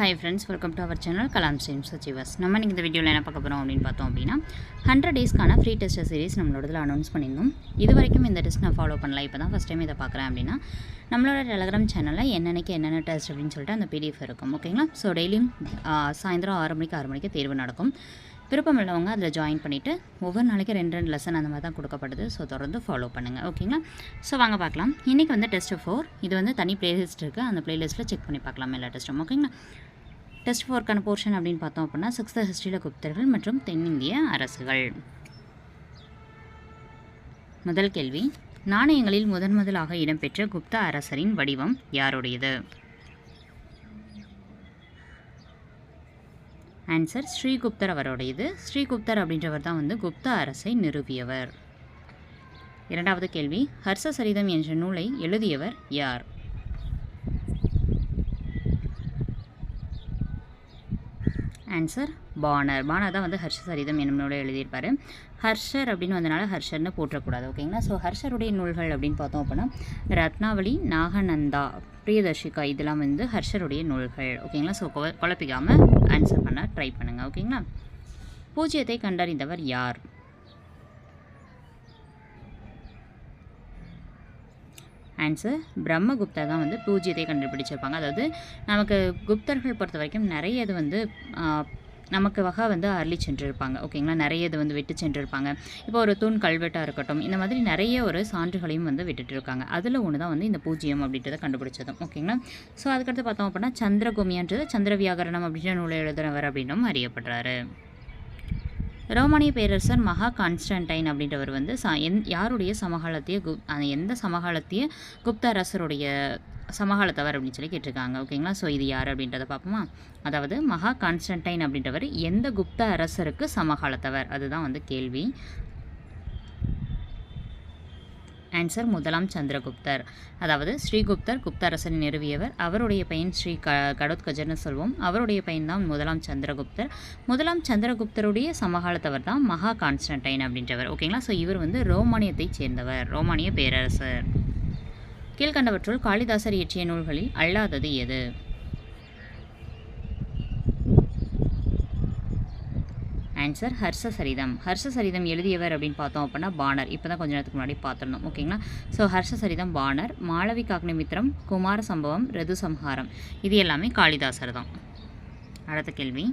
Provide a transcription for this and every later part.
Hi friends welcome to our channel Kalam stream சச்சிவாஸ் நம்ம நீங்கள் இந்த வீடியோவில் என்ன பார்க்க போகிறோம் அப்படின்னு பார்த்தோம் அப்படின்னா ஹண்ட்ரட் டேஸ்க்கான ஃப்ரீ டெஸ்ட் சீரிஸ் நம்மளோட இதில் அனௌன்ஸ் பண்ணியிருந்தோம். இது வரைக்கும் இந்த டெஸ்ட் நான் ஃபாலோ பண்ணல இப்போ தான் ஃபஸ்ட் டைம் இதை பார்க்குறேன் அப்படின்னா நம்மளோட டெலகிராம் சேனலில் என்னென்னக்கு என்னென்ன டெஸ்ட் அப்படின்னு சொல்லிட்டு அந்த பிடிஎஃப் இருக்கும் ஓகேங்களா ஸோ டெய்லியும் சாயந்தரம் ஆறு மணிக்கு ஆறு மணிக்கு தேர்வு நடக்கும். விருப்பம் உள்ளவங்க அதில் ஜாயின் பண்ணிவிட்டு ஒவ்வொரு நாளைக்கு ரெண்டு ரெண்டு லெசன் அந்த மாதிரி தான் கொடுக்கப்படுது. ஸோ தொடர்ந்து ஃபாலோ பண்ணுங்கள் ஓகேங்களா ஸோ வாங்க பார்க்கலாம். இன்றைக்கி வந்து டெஸ்ட் ஃபோர் இது வந்து தனி ப்ளேலிஸ்ட் இருக்குது அந்த ப்ளேலிஸ்ட்டில் செக் பண்ணி பார்க்கலாம் எல்லா டெஸ்ட்டும் ஓகேங்களா டெஸ்ட் ஃபோர்க்கான போர்ஷன் அப்படின்னு பார்த்தோம் அப்படின்னா சிக்ஸ்த் ஹிஸ்ட்ரியில் குப்தர்கள் மற்றும் தென்னிந்திய அரசுகள். முதல் கேள்வி நாணயங்களில் முதன் முதலாக இடம்பெற்ற குப்த அரசரின் வடிவம் யாருடையது? ஆன்சர் ஸ்ரீகுப்தர் அவருடையது. ஸ்ரீகுப்தர் அப்படின்றவர் தான் வந்து குப்த அரசை நிறுவியவர். இரண்டாவது கேள்வி ஹர்ஷ சரிதம் என்ற நூலை எழுதியவர் யார்? ஆன்சர் பானர் பானர் தான் வந்து ஹர்ஷ சரிதம் என்னும் எழுதியிருப்பார். ஹர்ஷர் அப்படின்னு வந்தனால ஹர்ஷர்னு போட்டக்கூடாது ஓகேங்களா ஸோ ஹர்ஷருடைய நூல்கள் அப்படின்னு பார்த்தோம் அப்படின்னா ரத்னாவளி நாகநந்தா பிரியதர்ஷிகா இதெல்லாம் வந்து ஹர்ஷருடைய நூல்கள் ஓகேங்களா ஸோ குழப்பிக்காமல் ஆன்சர் பண்ண ட்ரை பண்ணுங்கள் ஓகேங்களா பூஜ்ஜியத்தை கண்டறிந்தவர் யார்? ஆன்சர் பிரம்மகுப்தா தான் வந்து பூஜ்ஜியத்தை கண்டுபிடிச்சிருப்பாங்க. அதாவது நமக்கு குப்தர்கள் பொறுத்த வரைக்கும் நிறைய இது வந்து நமக்கு வகை வந்து அருளி சென்றிருப்பாங்க. ஓகேங்களா நிறைய இது வந்து விட்டு சென்றிருப்பாங்க. இப்போ ஒரு தூண் கல்வெட்டாக இருக்கட்டும் இந்த மாதிரி நிறைய ஒரு சான்றுகளையும் வந்து விட்டுட்டு இருக்காங்க. அதில் ஒன்று தான் வந்து இந்த பூஜ்ஜியம் அப்படின்றத கண்டுபிடிச்சதும். ஓகேங்களா ஸோ அதுக்கடுத்து பார்த்தோம் அப்படின்னா சந்திரகுமியன்றது சந்திர வியாகரணம் அப்படின்ற நூலை எழுதுனவர் அப்படின்னும் அறியப்படுறாரு. ரோமானிய பேரரசர் மகா கான்ஸ்டன்டைன் அப்படின்றவர் வந்து ச எந் யாருடைய சமகாலத்திய குப் எந்த சமகாலத்திய குப்த அரசருடைய சமகாலத்தவர் அப்படின்னு சொல்லி கேட்டிருக்காங்க. ஓகேங்களா? ஸோ இது யார் அப்படின்றத பார்ப்போமா? அதாவது மகா கான்ஸ்டன்டைன் அப்படின்றவர் எந்த குப்த அரசருக்கு சமகாலத்தவர்? அதுதான் வந்து கேள்வி. ஆன்சர் முதலாம் சந்திரகுப்தர். அதாவது ஸ்ரீகுப்தர் குப்தரசன் நிறுவியவர். அவருடைய பையன் ஸ்ரீ க கடோத்கஜர்னு சொல்வோம். அவருடைய பையன்தான் முதலாம் சந்திரகுப்தர். முதலாம் சந்திரகுப்தருடைய சமகாலத்தவர் தான் மகா கான்ஸ்டன்டைன் அப்படின்றவர். ஓகேங்களா? ஸோ இவர் வந்து ரோமானியத்தை சேர்ந்தவர். ரோமானிய பேரரசர். கீழ்கண்டவற்றுள் காளிதாசர் இயற்றிய நூல்களில் அல்லாதது எது? ஆன்சர் ஹர்ஷ சரிதம் ஹர்ஷ சரிதம் எழுதியவர் அப்படின்னு பார்த்தோம் அப்படின்னா பானர் இப்போ தான் கொஞ்ச நேரத்துக்கு முன்னாடி பார்த்துருந்தோம். ஓகேங்களா? ஸோ ஹர்ஷ சரிதம் பானர் மாளவி காக்னிமித்திரம் குமார சம்பவம் ரிது சம்ஹாரம். இது எல்லாமே காளிதாசர் தான் அடுத்த கேள்வி.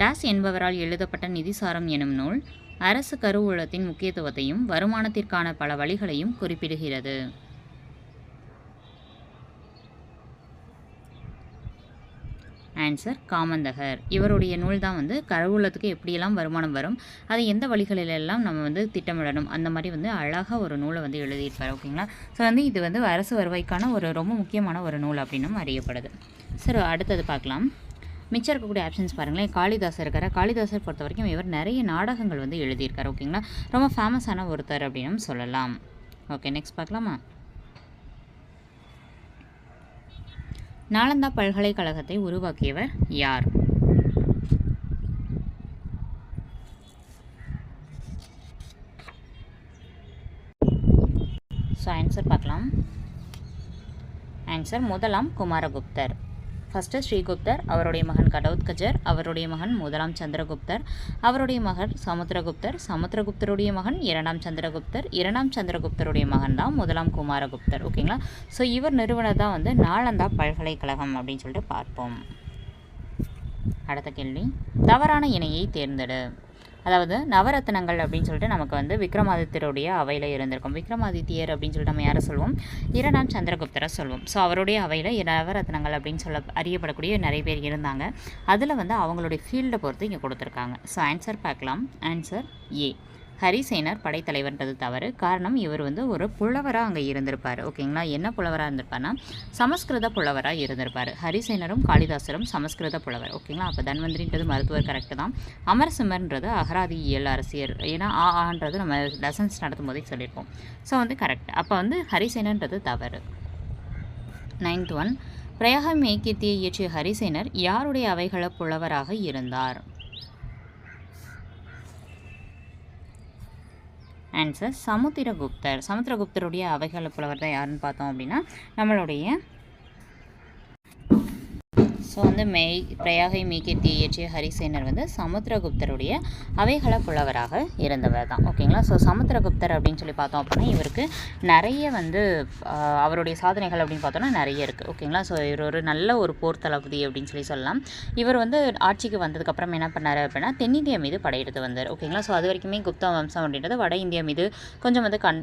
டாஸ் என்பவரால் எழுதப்பட்ட நிதிசாரம் எனும் நூல் அரசு கருவூலத்தின் முக்கியத்துவத்தையும் வருமானத்திற்கான பல வழிகளையும் குறிப்பிடுகிறது. ஆன்சர் காமந்தகர் இவருடைய நூல் தான் வந்து கருவூலத்துக்கு எப்படியெல்லாம் வருமானம் வரும் அதை எந்த வழிகளிலெல்லாம் நம்ம வந்து திட்டமிடணும் அந்த மாதிரி வந்து அழகாக ஒரு நூலை வந்து எழுதியிருப்பார் ஓகேங்களா ஸோ வந்து இது வந்து அரசு வருவாய்க்கான ஒரு ரொம்ப முக்கியமான ஒரு நூல் அப்படின்னும் அறியப்படுது. சரி அடுத்தது பார்க்கலாம். மிச்சம் இருக்கக்கூடிய ஆப்ஷன்ஸ் பாருங்களேன். காளிதாசர் இருக்கார். காளிதாசர் பொறுத்த வரைக்கும் இவர் நிறைய நாடகங்கள் வந்து எழுதியிருக்கார் ஓகேங்களா ரொம்ப ஃபேமஸான ஒருத்தர் அப்படின்னு சொல்லலாம். ஓகே நெக்ஸ்ட் பார்க்கலாமா? நாலந்தா பல்கலைக்கழகத்தை உருவாக்கியவர் யார்? ஸோ ஆன்சர் பார்க்கலாம். ஆன்சர் முதலாம் குமாரகுப்தர். ஃபஸ்ட்டு ஸ்ரீகுப்தர் அவருடைய மகன் கடவுத்கஜர் அவருடைய மகன் முதலாம் சந்திரகுப்தர் அவருடைய மகன் சமுத்திரகுப்தர் சமுத்திரகுப்தருடைய மகன் இரண்டாம் சந்திரகுப்தர் இரண்டாம் சந்திரகுப்தருடைய மகன் தான் முதலாம் குமாரகுப்தர் ஓகேங்களா? ஸோ இவர் நிறுவனர் தான் வந்து நாளந்தா பல்கலைக்கழகம் அப்படின்னு சொல்லிட்டு பார்ப்போம். அடுத்த கேள்வி. தவறான இணையை தேர்ந்தெடு. அதாவது நவரத்னங்கள் அப்படின்னு சொல்லிட்டு நமக்கு வந்து விக்ரமாதித்யருடைய அவையில் இருந்திருக்கும். விக்ரமாதித்யர் அப்படின்னு சொல்லிட்டு நம்ம யாரை சொல்லுவோம் இரண்டாம் சந்திரகுப்தரை சொல்லுவோம் ஸோ அவருடைய அவையில் நவரத்னங்கள் அப்படின்னு சொல்ல அறியப்படக்கூடிய நிறைய பேர் இருந்தாங்க. அதில் வந்து அவங்களுடைய ஃபீல்டை பொறுத்து இங்கே கொடுத்துருக்காங்க. ஸோ ஆன்சர் பார்க்கலாம். ஆன்சர் ஏ ஹரிசேனர் படைத்தலைவர்ன்றது தவறு. காரணம் இவர் வந்து ஒரு புலவராக அங்கே இருந்திருப்பார். ஓகேங்களா? என்ன புலவராக இருந்திருப்பார்னா சமஸ்கிருத புலவராக இருந்திருப்பார். ஹரிசேனரும் காளிதாசரும் சமஸ்கிருத புலவர். ஓகேங்களா? அப்போ தன்வந்திரின்றது மருத்துவர் கரெக்டு தான். அமரசிம்மர்ன்றது அகராதி இயல் அரசியர் ஏன்னா ஆ ஆன்றது நம்ம லெசன்ஸ் நடத்தும் போதே சொல்லியிருப்போம். ஸோ வந்து கரெக்ட் அப்போ வந்து ஹரிசேனன்றது தவறு. நைன்த் ஒன் பிரயாகம் மேக்கியத்தியை இயற்றிய ஹரிசேனர் யாருடைய அவைகள புலவராக இருந்தார்? ஆன்சர் சமுத்திரகுப்தர் சமுத்திரகுப்தருடைய அவைகள புலவர் தான் யாருன்னு பார்த்தோம் அப்படின்னா நம்மளுடைய ஸோ வந்து மெய் பிரயாகை மீகீர்த்தி இயற்றிய ஹரிசேனர் வந்து சமுத்திரகுப்தருடைய அவைகள புலவராக இருந்தவர் தான். ஓகேங்களா? ஸோ சமுத்திரகுப்தர் அப்படின்னு சொல்லி பார்த்தோம் அப்படின்னா இவருக்கு நிறைய வந்து அவருடைய சாதனைகள் அப்படின்னு பார்த்தோன்னா நிறைய இருக்குது ஓகேங்களா? ஸோ இவர் ஒரு நல்ல ஒரு போர் தளபதி அப்படின்னு சொல்லி சொல்லலாம். இவர் வந்து ஆட்சிக்கு வந்ததுக்கப்புறம் என்ன பண்ணார் அப்படின்னா தென்னிந்தியா மீது படையெடுத்து வந்தார். ஓகேங்களா? ஸோ அது வரைக்குமே குப்தா வம்சம் அப்படின்றது வட இந்தியா மீது கொஞ்சம் வந்து கண்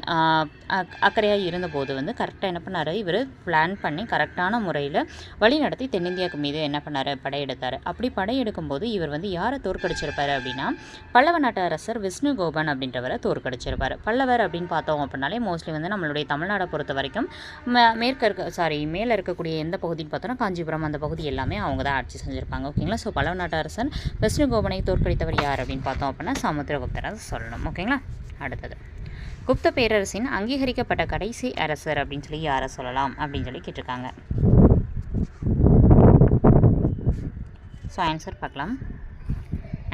அக்கறையாக இருந்தபோது வந்து கரெக்டாக என்ன பண்ணார்? இவர் பிளான் பண்ணி கரெக்டான முறையில் வழி நடத்தி தென்னிந்தியாவுக்கு மீது என்ன பண்ணார்? படையெடுத்தார். அப்படி படையெடுக்கும்போது இவர் வந்து யாரை தோற்கடிச்சிருப்பார் அப்படின்னா பல்லவ நாட்டு அரசர் விஷ்ணுகோபன் அப்படின்றவரை தோற்கடிச்சிருப்பார். பல்லவர் அப்படின்னு பார்த்தோம் அப்படின்னாலே மோஸ்ட்லி வந்து நம்மளுடைய தமிழ்நாடை பொறுத்த வரைக்கும் மேற்க இருக்க சாரி மேலே இருக்கக்கூடிய எந்த பகுதின்னு பார்த்தோன்னா காஞ்சிபுரம் அந்த பகுதி எல்லாமே அவங்க தான் ஆட்சி செஞ்சுருப்பாங்க. ஓகேங்களா ஸோ பல்லவ நாட்டு அரசன் விஷ்ணுகோபனை தோற்கடித்தவர் யார் அப்படின்னு பார்த்தோம் அப்படின்னா சமுத்திரகுப்தரை சொல்லணும். ஓகேங்களா அடுத்தது. குப்த பேரரசின் அங்கீகரிக்கப்பட்ட கடைசி அரசர் அப்படின்னு சொல்லி யாரை சொல்லலாம் அப்படின்னு சொல்லி கேட்டிருக்காங்க. ஸோ ஆன்சர் பார்க்கலாம்.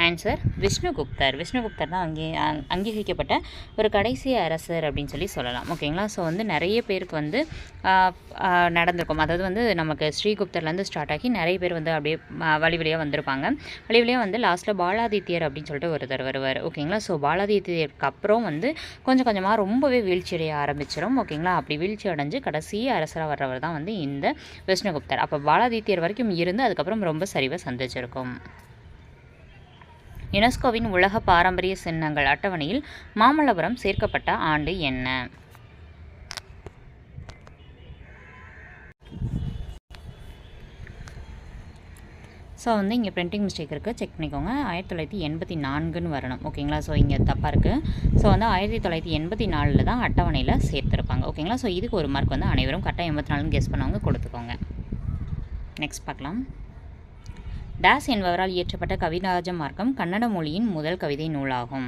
ஆன்சர் விஷ்ணுகுப்தர் விஷ்ணுகுப்தர் தான் அங்கே அங்கீகரிக்கப்பட்ட ஒரு கடைசி அரசர் அப்படின்னு சொல்லி சொல்லலாம். ஓகேங்களா ஸோ வந்து நிறைய பேருக்கு வந்து நடந்திருக்கும். அதாவது வந்து நமக்கு ஸ்ரீகுப்தர்லேருந்து ஸ்டார்ட் ஆகி நிறைய பேர் வந்து அப்படியே வழி வழியாக வந்திருப்பாங்க. வழி வழியாக வந்து லாஸ்ட்டில் பாலாதித்யர் அப்படின்னு சொல்லிட்டு ஒருத்தர் வருவார். ஓகேங்களா ஸோ பாலாதித்யருக்கு அப்புறம் வந்து கொஞ்சம் கொஞ்சமாக ரொம்பவே வீழ்ச்சி அடைய ஆரம்பிச்சிடும் ஓகேங்களா அப்படி வீழ்ச்சி அடைஞ்சு கடைசி அரசராக வர்றவர் தான் வந்து இந்த விஷ்ணுகுப்தர். அப்போ பாலாதித்யர் வரைக்கும் இருந்து அதுக்கப்புறம் ரொம்ப சரிவை சந்திச்சிருக்கும். யுனெஸ்கோவின் உலக பாரம்பரிய சின்னங்கள் அட்டவணையில் மாமல்லபுரம் சேர்க்கப்பட்ட ஆண்டு என்ன? ஸோ வந்து இங்கே பிரிண்டிங் மிஸ்டேக் இருக்குது செக் பண்ணிக்கோங்க. ஆயிரத்தி தொள்ளாயிரத்தி எண்பத்தி நான்குன்னு வரணும். ஓகேங்களா ஸோ இங்கே தப்பாக இருக்குது ஸோ வந்து ஆயிரத்தி தொள்ளாயிரத்தி எண்பத்தி நாலில் தான் அட்டவணையில் சேர்த்துருப்பாங்க. ஓகேங்களா ஸோ இதுக்கு ஒரு மார்க் வந்து அனைவரும் கரெக்டாக எண்பத்தி நாலுன்னு கெஸ் பண்ணவங்க. கொடுத்துக்கோங்க. நெக்ஸ்ட் பார்க்கலாம். டேஸ் என்பவரால் இயற்றப்பட்ட கவிராஜ மார்க்கம் கன்னட மொழியின் முதல் கவிதை நூலாகும்.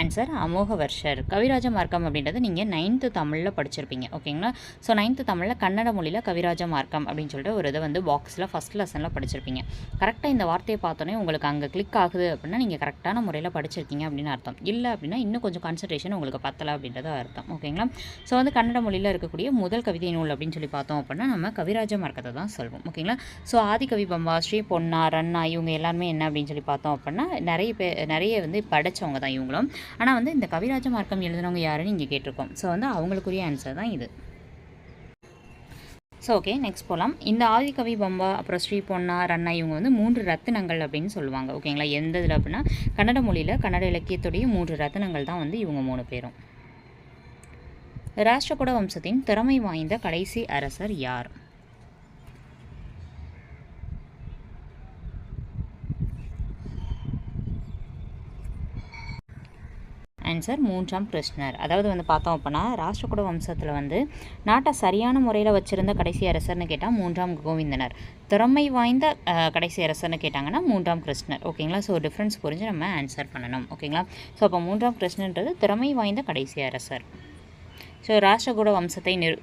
ஆன்சர் அமோக வர்ஷர் கவிராஜ மார்க்கம் அப்படின்றது நீங்கள் நைன்த்து தமிழில் படிச்சிருப்பீங்க ஓகேங்களா ஸோ நைன்த்து தமிழில் கன்னட மொழியில் கவிராஜ மார்க்கம் அப்படின்னு சொல்லிட்டு ஒரு இதை வந்து பாக்ஸில் ஃபஸ்ட் லெசனில் படிச்சிருப்பீங்க. கரெக்டாக இந்த வார்த்தையை பார்த்தோன்னே உங்களுக்கு அங்கே கிளிக் ஆகுது அப்படின்னா நீங்கள் கரெக்டான முறையில் படிச்சிருக்கீங்க அப்படின்னு அர்த்தம். இல்லை அப்படின்னா இன்னும் கொஞ்சம் கான்சன்ட்ரேஷன் உங்களுக்கு பத்தலை அப்படின்றது அர்த்தம் ஓகேங்களா ஸோ வந்து கன்னட மொழியில் இருக்கக்கூடிய முதல் கவிதை நூல் அப்படின்னு சொல்லி பார்த்தோம் அப்படின்னா நம்ம கவிராஜ மார்க்கத்தை தான் சொல்வோம் ஓகேங்களா ஸோ ஆதிகவி பம்பா ஸ்ரீ பொன்னா ரன்னா இவங்க எல்லாருமே என்ன அப்படின்னு சொல்லி பார்த்தோம் அப்படின்னா நிறைய பேர் நிறைய வந்து படித்தவங்க தான் இவங்களும். ஆனால் வந்து இந்த கவிராஜ மார்க்கம் எழுதினவங்க யாருன்னு இங்கே கேட்டிருக்கோம். ஸோ வந்து அவங்களுக்குரிய ஆன்சர் தான் இது. ஸோ ஓகே நெக்ஸ்ட் போகலாம் இந்த ஆதிகவி பம்பா அப்புறம் ஸ்ரீ பொன்னா ரன்னா இவங்க வந்து மூன்று ரத்தினங்கள் அப்படின்னு சொல்லுவாங்க. ஓகேங்களா எந்த இதில் அப்படின்னா கன்னட மொழியில் கன்னட இலக்கியத்துடைய மூன்று ரத்தினங்கள் தான் வந்து இவங்க மூணு பேரும். ராஷ்டிரகூட வம்சத்தின் திறமை வாய்ந்த கடைசி அரசர் யார்? ஆன்சர் மூன்றாம் கிருஷ்ணர். அதாவது வந்து பார்த்தோம் அப்படின்னா ராஷ்டிரகூட வம்சத்தில் வந்து நாட்டை சரியான முறையில் வச்சுருந்த கடைசி அரசர்னு கேட்டால் மூன்றாம் கோவிந்தனர். திறமை வாய்ந்த கடைசி அரசர்னு கேட்டாங்கன்னா மூன்றாம் கிருஷ்ணர். ஓகேங்களா? ஸோ டிஃப்ரென்ஸ் புரிஞ்சு நம்ம ஆன்சர் பண்ணணும். ஓகேங்களா? ஸோ அப்போ மூன்றாம் கிருஷ்ணன்றது திறமை வாய்ந்த கடைசி அரசர். ஸோ ராஷ்டிரகூட வம்சத்தை நிறு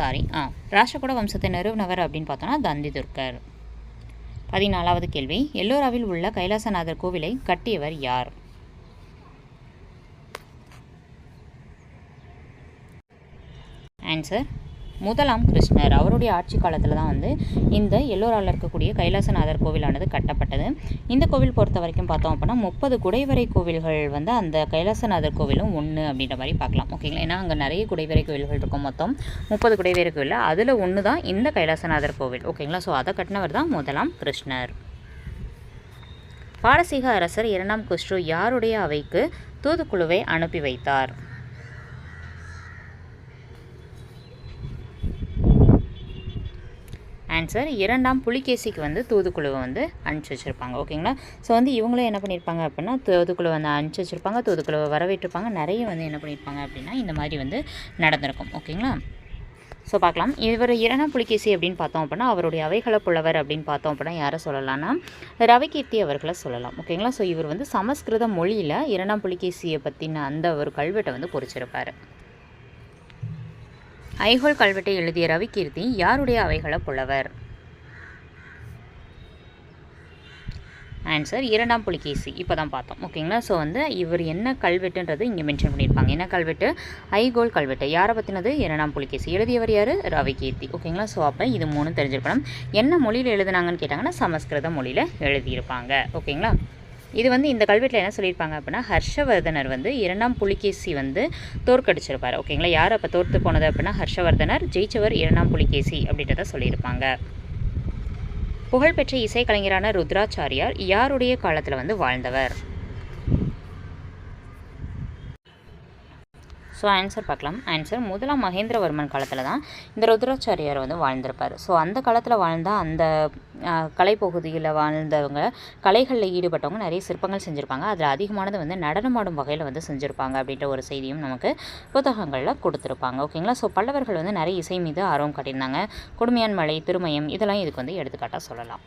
சாரி ஆ ராஷ்டிரகூட வம்சத்தை நிறுவனவர் அப்படின்னு பார்த்தோன்னா தந்திதுர்கர். பதினாலாவது கேள்வி. எல்லோராவில் உள்ள கைலாசநாதர் கோவிலை கட்டியவர் யார்? ஆன்சர் முதலாம் கிருஷ்ணர் அவருடைய ஆட்சி காலத்தில் தான் வந்து இந்த எல்லோரால் இருக்கக்கூடிய கைலாசநாதர் கோவிலானது கட்டப்பட்டது. இந்த கோவில் பொறுத்த வரைக்கும் பார்த்தோம் அப்படின்னா முப்பது குடைவரை கோவில்கள் வந்து அந்த கைலாசநாதர் கோவிலும் ஒன்று அப்படின்ற மாதிரி பார்க்கலாம். ஓகேங்களா? ஏன்னா அங்கே நிறைய குடைவரை கோவில்கள் இருக்கும் மொத்தம் முப்பது குடைவரை கோவில். அதில் ஒன்று தான் இந்த கைலாசநாதர் கோவில். ஓகேங்களா? ஸோ அதை கட்டினவர் தான் முதலாம் கிருஷ்ணர். பாரசீக அரசர் இரண்டாம் குஷ்ரு யாருடைய அவைக்கு தூதுக்குழுவை அனுப்பி வைத்தார்? ஆன்சர் இரண்டாம் புலிகேசிக்கு வந்து தூதுக்குழுவை வந்து அனுப்பிச்சி வச்சுருப்பாங்க. ஓகேங்களா ஸோ வந்து இவங்களும் என்ன பண்ணியிருப்பாங்க அப்படின்னா தூதுக்குழுவை வந்து அனுப்பிச்சி வச்சுருப்பாங்க. தூதுக்குழுவை வரவேற்றிருப்பாங்க. நிறைய வந்து என்ன பண்ணியிருப்பாங்க அப்படின்னா இந்த மாதிரி வந்து நடந்திருக்கும். ஓகேங்களா ஸோ பார்க்கலாம். இவர் இரண்டாம் புலிகேசி அப்படின்னு பார்த்தோம் அப்படின்னா அவருடைய அவைகள புலவர் அப்படின்னு பார்த்தோம் அப்படின்னா யாரை சொல்லலாம்னா ரவிகீர்த்தி அவர்களை சொல்லலாம். ஓகேங்களா ஸோ இவர் வந்து சமஸ்கிருத மொழியில் இரண்டாம் புலிகேசியை பற்றின அந்த ஒரு கல்வெட்டை வந்து பொறிச்சிருப்பார். ஐஹோல் கல்வெட்டை எழுதிய ரவிகீர்த்தி யாருடைய அவைகள புலவர்? ஆன்சர் இரண்டாம் புலிகேசி இப்போ தான் பார்த்தோம். ஓகேங்களா ஸோ வந்து இவர் என்ன கல்வெட்டுன்றது இங்கே மென்ஷன் பண்ணியிருப்பாங்க. என்ன கல்வெட்டு? ஐகோல் கல்வெட்டு. யாரை பற்றினது இரண்டாம் புலிகேசி எழுதியவர் யார்? ரவிகீர்த்தி ஓகேங்களா ஸோ அப்போ இது மூணும் தெரிஞ்சிருக்கணும். என்ன மொழியில் எழுதுனாங்கன்னு கேட்டாங்கன்னா சமஸ்கிருத மொழியில் எழுதியிருப்பாங்க. ஓகேங்களா இது வந்து இந்த கல்வெட்டில் என்ன சொல்லியிருப்பாங்க அப்படின்னா ஹர்ஷவர்தனர் வந்து இரண்டாம் புலிகேசி வந்து தோற்கடிச்சிருப்பார். ஓகேங்களா யார் அப்போ தோற்று போனது அப்படின்னா ஹர்ஷவர்தனர் ஜெயிச்சவர் இரண்டாம் புலிகேசி அப்படின்றத சொல்லியிருப்பாங்க. புகழ்பெற்ற இசைக்கலைஞரான ருத்ராச்சாரியார் யாருடைய காலத்தில் வந்து வாழ்ந்தவர்? ஸோ ஆன்சர் பார்க்கலாம். ஆன்சர் முதலாம் மகேந்திரவர்மன் காலத்தில் தான் இந்த ருத்ராச்சாரியார் வந்து வாழ்ந்திருப்பார். ஸோ அந்த காலத்தில் வாழ்ந்தால் அந்த கலைப்பகுதியில் வாழ்ந்தவங்க கலைகளில் ஈடுபட்டவங்க நிறைய சிற்பங்கள் செஞ்சுருப்பாங்க. அதில் அதிகமானது வந்து நடனமாடும் வகையில் வந்து செஞ்சுருப்பாங்க அப்படின்ற ஒரு செய்தியும் நமக்கு புத்தகங்களில் கொடுத்துருப்பாங்க. ஓகேங்களா ஸோ பல்லவர்கள் வந்து நிறைய இசை மீது ஆர்வம் காட்டியிருந்தாங்க. கொடுமையான் மலை திருமயம் இதெல்லாம் இதுக்கு வந்து எடுத்துக்காட்டாக சொல்லலாம்.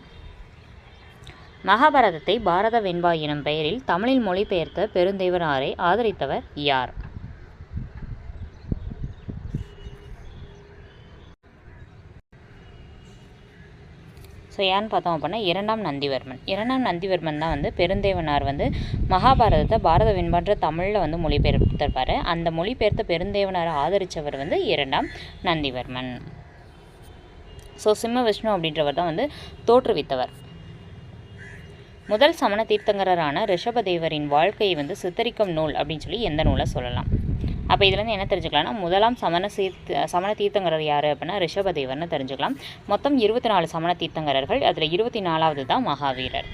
மகாபாரதத்தை பாரத வெண்பா எனும் பெயரில் தமிழில் மொழிபெயர்த்த பெருந்தேவனாரை ஆதரித்தவர் யார்? ஸோ யாருன்னு பார்த்தோம் அப்படின்னா இரண்டாம் நந்திவர்மன். இரண்டாம் நந்திவர்மன் தான் வந்து பெருந்தேவனார் வந்து மகாபாரதத்தை பாரத வெண்பான்ற தமிழில் வந்து மொழிபெயர்த்திருப்பார். அந்த மொழிபெயர்த்த பெருந்தேவனாரை ஆதரித்தவர் வந்து இரண்டாம் நந்திவர்மன். ஸோ சிம்ம விஷ்ணு அப்படின்றவர் தான் வந்து தோற்றுவித்தவர். முதல் சமண தீர்த்தங்கரரான ரிஷபதேவரின் வாழ்க்கையை வந்து சித்தரிக்கும் நூல் அப்படின்னு சொல்லி எந்த நூலை சொல்லலாம்? அப்போ இதுலேருந்து என்ன தெரிஞ்சுக்கலாம்னா முதலாம் சமண சீர்த்த சமண தீர்த்தங்கரர் யார் அப்படின்னா ரிஷபதேவர்னு தெரிஞ்சுக்கலாம். மொத்தம் இருபத்தி நாலு சமண தீர்த்தங்கரர்கள் அதில் இருபத்தி நாலாவது தான் மகாவீரர்.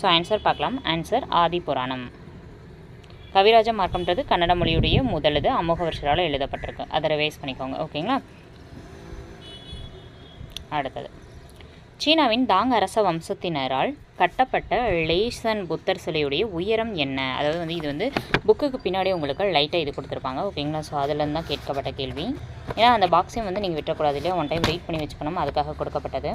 ஸோ ஆன்சர் பார்க்கலாம். ஆன்சர் ஆதி புராணம். கவிராஜ மார்க்கம்ன்றது கன்னட மொழியுடைய முதலது அமோகவர்ஷரால் எழுதப்பட்டிருக்கு. அதை ரிவைஸ் பண்ணிக்கோங்க ஓகேங்களா அடுத்தது. சீனாவின் தாங் அரச வம்சத்தினரால் கட்டப்பட்ட லேசன் புத்தர் சிலையுடைய உயரம் என்ன? அதாவது வந்து இது வந்து புக்குக்கு பின்னாடி உங்களுக்கு லைட்டாக இது கொடுத்துருப்பாங்க. ஓகேங்களா? ஸோ அதுலேருந்து தான் கேட்கப்பட்ட கேள்வி. ஏன்னா அந்த பாக்ஸையும் வந்து நீங்கள் விட்டக்கூடாது இல்லையா? ஒன் டைம் வெயிட் பண்ணி வச்சுக்கணும். அதுக்காக கொடுக்கப்பட்டது.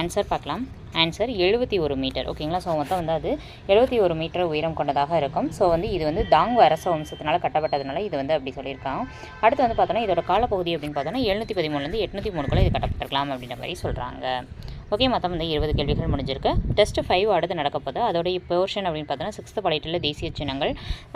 ஆன்சர் பார்க்கலாம். ஆன்சர் எழுபத்தி ஒரு மீட்டர் ஓகேங்களா? ஸோ மொத்தம் வந்து அது எழுபத்தி ஒரு மீட்டர் உயரம் கொண்டதாக இருக்கும். ஸோ வந்து இது வந்து தாங்கு அரச வம்சத்தினால கட்டப்பட்டதுனால இது வந்து அப்படி சொல்லியிருக்காங்க. அடுத்து வந்து பார்த்தோன்னா இதோட காலப்பகுதி அப்படின்னு பார்த்தோன்னா எழுநூற்றி பதிமூணுலேருந்து எட்நூற்றி மூணுக்குள்ளே இது கட்டப்பட்டிருக்கலாம் அப்படின்ற மாதிரி சொல்கிறாங்க ஓகே மொத்தம் வந்து இருபது கேள்விகள் முடிஞ்சிருக்கு. டெஸ்ட் ஃபைவ் அடுத்து நடக்கப்போது அதோடைய போர்ஷன் அப்படின்னு பார்த்தோன்னா சிக்ஸ்த்து படைட்டில் தேசிய சின்னங்கள்.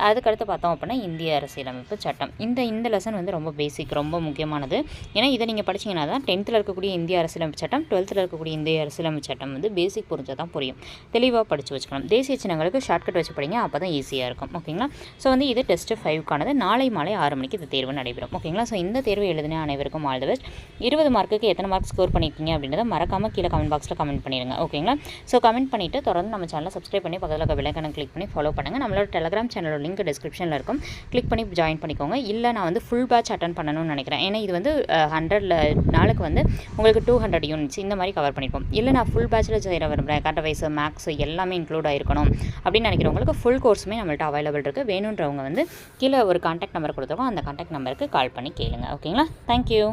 அதுக்கடுத்து பார்த்தோம் அப்படின்னா இந்திய அரசியலமைப்பு சட்டம். இந்த இந்த லெசன் வந்து ரொம்ப பேசிக் ரொம்ப முக்கியமானது. ஏன்னா இதை நீங்கள் படிச்சீங்கன்னா தான் டென்த்தில் இருக்கக்கூடிய இந்திய அரசியலமைப்பு சட்டம் டுவெல்த்தில் இருக்கக்கூடிய இந்திய அரசியலமைப்பு சட்டம் வந்து பேசிக் புரிஞ்சால் தான் புரியும். தெளிவாக படித்து வச்சுக்கணும். தேசிய சின்னங்களுக்கு ஷார்ட்கட் வச்சு படிங்க அப்போ தான் ஈஸியாக இருக்கும். ஓகேங்களா? ஸோ வந்து இது டெஸ்ட் ஃபைவ்க்கானது நாளை மாலை ஆறு மணிக்கு இந்த தேர்வு நடைபெறும். ஓகேங்களா? ஸோ இந்த தேர்வு எழுதின அனைவருக்கும் ஆல் த பெஸ்ட். இருபது மார்க்குக்கு எத்தனை மார்க் ஸ்கோர் பண்ணியிருக்கீங்க அப்படின்றத மறக்காமல் கீழே கமெண்ட் பாக்ஸில் கமெண்ட் பண்ணிடுங்க ஓகேங்களா ஸோ கமெண்ட் பண்ணிவிட்டு தொடர்ந்து நம்ம சேனலை சப்ஸ்கிரைப் பண்ணி பக்கத்தில் இருக்க விலைக்கான கிளிக் பண்ணி ஃபாலோ பண்ணுங்கள் நம்மளோட டெலகிராம் சேனலோட லிங்க் டிஸ்கிரிப்ஷனில் இருக்கும். கிளிக் பண்ணி ஜாயின் பண்ணிக்கோங்க. இல்லை நான் வந்து ஃபுல் பேட்ச் அட்டன் பண்ணணும்னு நினைக்கிறேன். ஏன்னா இது வந்து ஹண்ட்ரட்ல நாளுக்கு வந்து உங்களுக்கு டூ ஹண்ட்ரட் யூனிட்ஸ் இந்த மாதிரி கவர் பண்ணியிருப்போம் இல்லை நான் ஃபுல் பேட்சில் சேர விரும்புகிறேன் கட்ட வயசு மேக்ஸ் எல்லாமே இன்க்ளூட் ஆயிருக்கணும். அப்படின்னு நினைக்கிறவங்களுக்கு ஃபுல் கோர்ஸுமே நம்மள்ட்ட அவைலபிள் இருக்குது வேணுன்றவங்க வந்து கீழே ஒரு கான்டாக்ட் நம்பர் கொடுத்துருக்கோம். அந்த காண்டாக்ட் நம்பருக்கு கால் பண்ணி கேளுங்க. ஓகேங்களா தேங்க்யூ